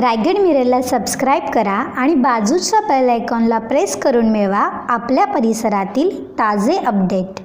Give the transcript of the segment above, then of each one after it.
Raigad मिररला subscribe करा आणि बाजूच्या बेल आयकॉनला प्रेस करून मिळवा आपल्या परिसरातील ताजे अपडेट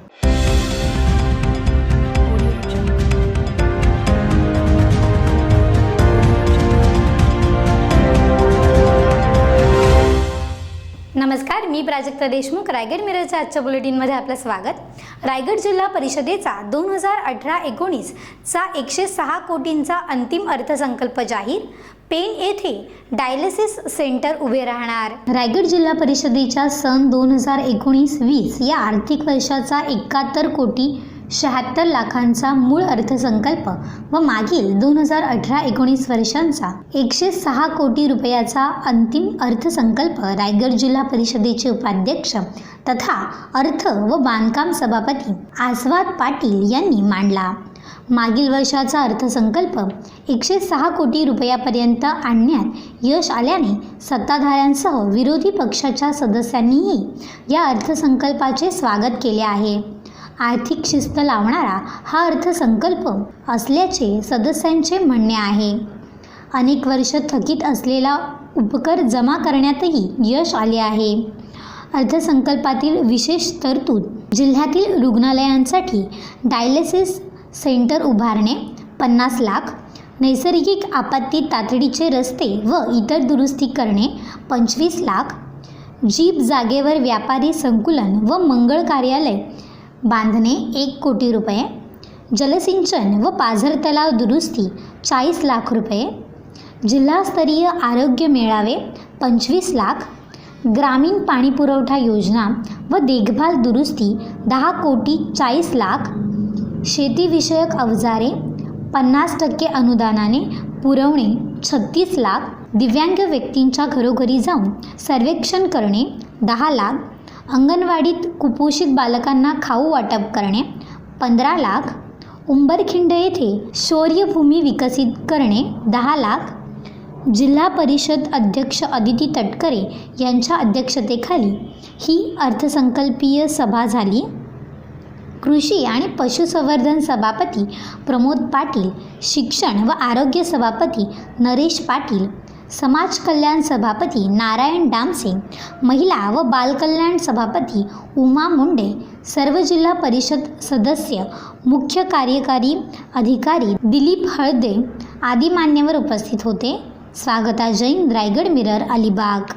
नमस्कार मी प्राजक्ता देशमुख रायगड मिररच्या आजच्या बुलेटिनमध्ये आपलं स्वागत. रायगड जिल्हा परिषदेचा दोन हजार अठरा एकोणीसचा एकशे सहा कोटींचा अंतिम अर्थसंकल्प जाहीर. पेण येथे डायलिसिस सेंटर उभे राहणार. रायगड जिल्हा परिषदेच्या सन दोन हजार एकोणीस वीस या आर्थिक वर्षाचा एकाहत्तर कोटी शहात्तर लाखांचा मूळ अर्थसंकल्प व मागील दोन हजार अठरा एकोणीस वर्षांचा एकशे सहा कोटी रुपयाचा अंतिम अर्थसंकल्प रायगड जिल्हा परिषदेचे उपाध्यक्ष तथा अर्थ व बांधकाम सभापती आस्वाद पाटील यांनी मांडला. मागील वर्षाचा अर्थसंकल्प एकशे सहा कोटी रुपयापर्यंत आणण्यात यश आल्याने सत्ताधाऱ्यांसह विरोधी पक्षाच्या सदस्यांनीही या अर्थसंकल्पाचे स्वागत केले आहे. आर्थिक शिस्त लावणारा हा अर्थसंकल्प असल्याचे सदस्यांचे म्हणणे आहे. अनेक वर्ष थकीत असलेला उपकर जमा करण्यातही यश आले आहे. अर्थसंकल्पातील विशेष तरतूद जिल्ह्यातील रुग्णालयांसाठी डायलिसिस सेंटर उभारणे पन्नास लाख. नैसर्गिक आपत्ती तातडीचे रस्ते व इतर दुरुस्ती करणे पंचवीस लाख. जीप जागेवर व्यापारी संकुलन व मंगळ कार्यालय. बांधणे एक कोटी रुपये. जलसिंचन व पाझर तलाव दुरुस्ती चाळीस लाख रुपये. जिल्हास्तरीय आरोग्य मेळावे पंचवीस लाख. ग्रामीण पाणीपुरवठा योजना व देखभाल दुरुस्ती दहा कोटी चाळीस लाख. शेतीविषयक अवजारे पन्नास टक्के अनुदानाने पुरवणे छत्तीस लाख दिव्यांग व्यक्तींच्या घरोघरी जाऊन सर्वेक्षण करणे दहा लाख अंगणवाडीत कुपोषित बालकांना खाऊ वाटप करणे पंधरा लाख उंबरखिंड येथे शौर्यभूमी विकसित करणे दहा लाख जिल्हा परिषद अध्यक्ष अदिती तटकरे यांच्या अध्यक्षतेखाली ही अर्थसंकल्पीय सभा झाली. कृषी आणि पशुसंवर्धन सभापती प्रमोद पाटील शिक्षण व आरोग्य सभापती नरेश पाटील समाज कल्याण सभापती नारायण डामसे महिला व बालकल्याण सभापती उमा मुंडे सर्व जिल्हा परिषद सदस्य मुख्य कार्यकारी अधिकारी दिलीप हळदे आदी मान्यवर उपस्थित होते. स्वागता जैन रायगड मिरर अलिबाग.